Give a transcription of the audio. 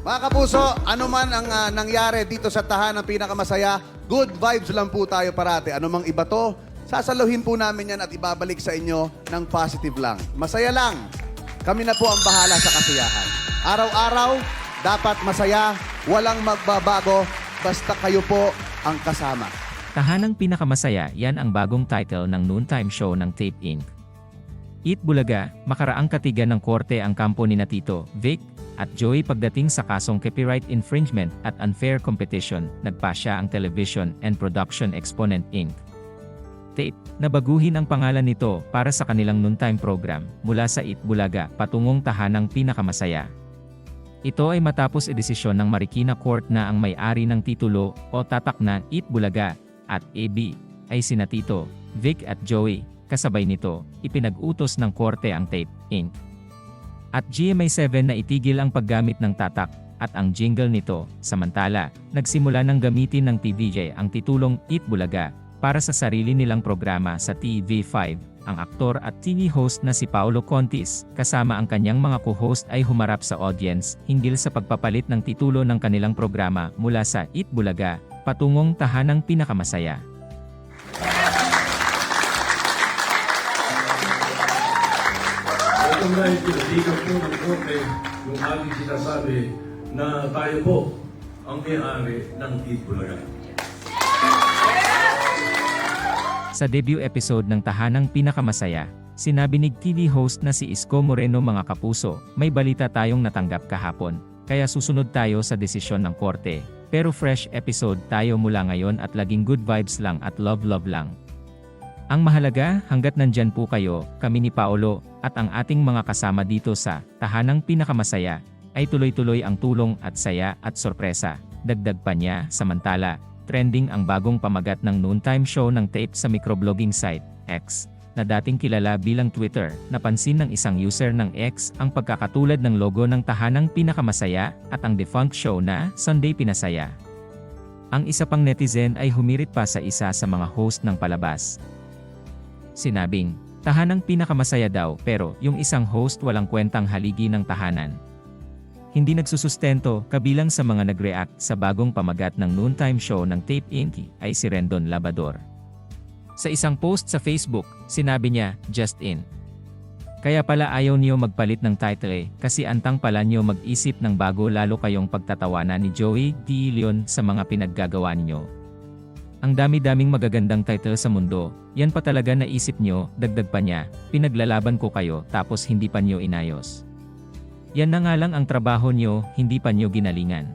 Mga kapuso, ano man ang ah, nangyari dito sa tahanan pinakamasaya, good vibes lang po tayo parati. Ano mang iba to, sasaluhin po namin yan at ibabalik sa inyo ng positive lang. Masaya lang. Kami na po ang bahala sa kasiyahan. Araw-araw, dapat masaya, walang magbabago, basta kayo po ang kasama. Tahanang pinakamasaya, yan ang bagong title ng noontime show ng Tape Inc. Eat Bulaga, makaraang katigan ng korte ang kampo ni Natito, Vic, at Joey pagdating sa kasong copyright infringement at unfair competition, nagpasya ang Television and Production Exponent Inc. Tape, nabaguhin ang pangalan nito para sa kanilang noontime program, mula sa Eat Bulaga patungong tahanang pinakamasaya. Ito ay matapos edesisyon ng Marikina Court na ang may-ari ng titulo o tatak na Eat Bulaga at AB ay sina Tito, Vic at Joey. Kasabay nito, ipinag-utos ng korte ang tape, Inc. At GMA7 na itigil ang paggamit ng tatak at ang jingle nito. Samantala, nagsimula ng gamitin ng TVJ ang titulong Eat Bulaga para sa sarili nilang programa sa TV5. Ang aktor at TV host na si Paolo Contis, kasama ang kanyang mga co-host ay humarap sa audience hinggil sa pagpapalit ng titulo ng kanilang programa mula sa Eat Bulaga, patungong tahanang pinakamasaya. Itong dahil pinasigat po ng korte yung aming sinasabi na tayo po ang may-ari ng Itbulaga. Sa debut episode ng Tahanang Pinakamasaya, sinabi ni TV host na si Isko Moreno mga kapuso, may balita tayong natanggap kahapon, kaya susunod tayo sa desisyon ng korte. Pero fresh episode tayo mula ngayon at laging good vibes lang at love love lang. Ang mahalaga, hanggat nandyan po kayo, kami ni Paolo, at ang ating mga kasama dito sa Tahanang Pinakamasaya, ay tuloy-tuloy ang tulong at saya at sorpresa. Dagdag pa niya, samantala, trending ang bagong pamagat ng noontime show ng tape sa microblogging site, X, na dating kilala bilang Twitter, napansin ng isang user ng X ang pagkakatulad ng logo ng Tahanang Pinakamasaya at ang defunct show na Sunday Pinasaya. Ang isa pang netizen ay humirit pa sa isa sa mga host ng palabas. Sinabing, tahanang pinakamasaya daw pero yung isang host walang kwentang haligi ng tahanan. Hindi nagsusustento kabilang sa mga nag-react sa bagong pamagat ng noontime show ng Tape Inc. ay si Rendon Labador. Sa isang post sa Facebook, sinabi niya, just in. Kaya pala ayaw niyo magpalit ng title eh, kasi antang pala niyo mag-isip ng bago lalo kayong pagtatawanan ni Joey D. Leon sa mga pinaggagawa niyo. Ang dami-daming magagandang title sa mundo, yan pa talaga naisip nyo, dagdag pa niya, pinaglalaban ko kayo tapos hindi pa nyo inayos. Yan na nga lang ang trabaho nyo, hindi pa nyo ginalingan.